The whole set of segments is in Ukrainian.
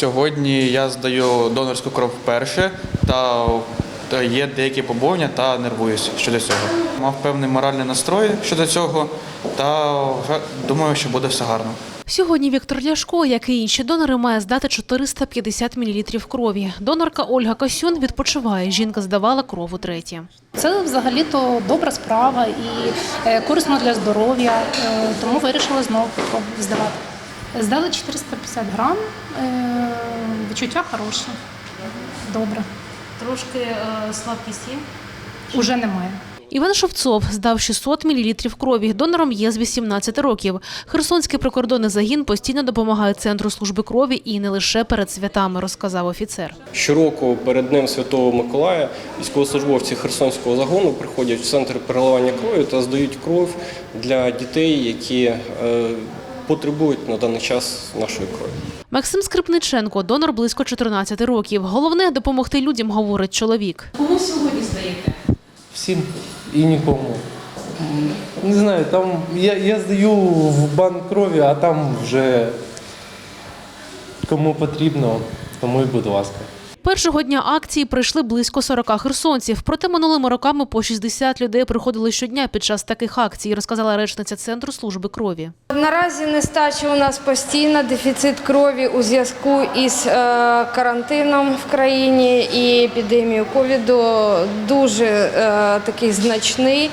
Сьогодні я здаю донорську кров вперше та є деякі побоювання та нервуюсь щодо цього. Мав певний моральний настрой щодо цього та думаю, що буде все гарно. Сьогодні Віктор Ляшко, як і інші донори, має здати 450 мл крові. Донорка Ольга Касюн відпочиває. Жінка здавала кров утретє. Це взагалі-то добра справа і е, корисно для здоров'я, е, тому вирішила знову здавати. Здали 450 грам, е, відчуття хороше, добре. Трошки е, слабкість є. Уже немає. Іван Шовцов здав 600 мл крові. Донором є з 18 років. Херсонський прикордонний загін постійно допомагає центру служби крові і не лише перед святами, розказав офіцер. Щороку перед Днем Святого Миколая військовослужбовці Херсонського загону приходять в центр переливання крові та здають кров для дітей, які е, потребують на даний час нашої крові. Максим Скрипниченко, донор близько 14 років. Головне допомогти людям, говорить чоловік. Кому сьогодні здаєте? всім і нікому. Не знаю, там я, я здаю в банк крові, а там вже кому потрібно, тому і будь ласка. Першого дня акції прийшли близько 40 херсонців. Проте минулими роками по 60 людей приходили щодня під час таких акцій, розказала речниця центру служби крові. Наразі нестача у нас постійна, дефіцит крові у зв'язку із е, карантином в країні і епідемією ковіду дуже е, такий значний.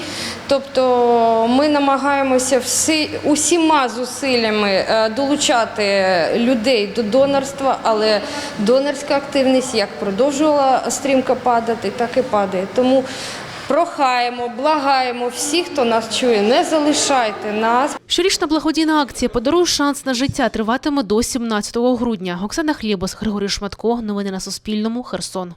Тобто ми намагаємося всі, усіма зусиллями е, долучати людей до донорства, але донорська активність як продовжувала стрімко падати, так і падає. Тому прохаємо, благаємо всіх, хто нас чує, не залишайте нас. Щорічна благодійна акція «Подаруй шанс на життя триватиме до 17 грудня. Оксана Хлібос, Григорій Шматко. Новини на Суспільному. Херсон.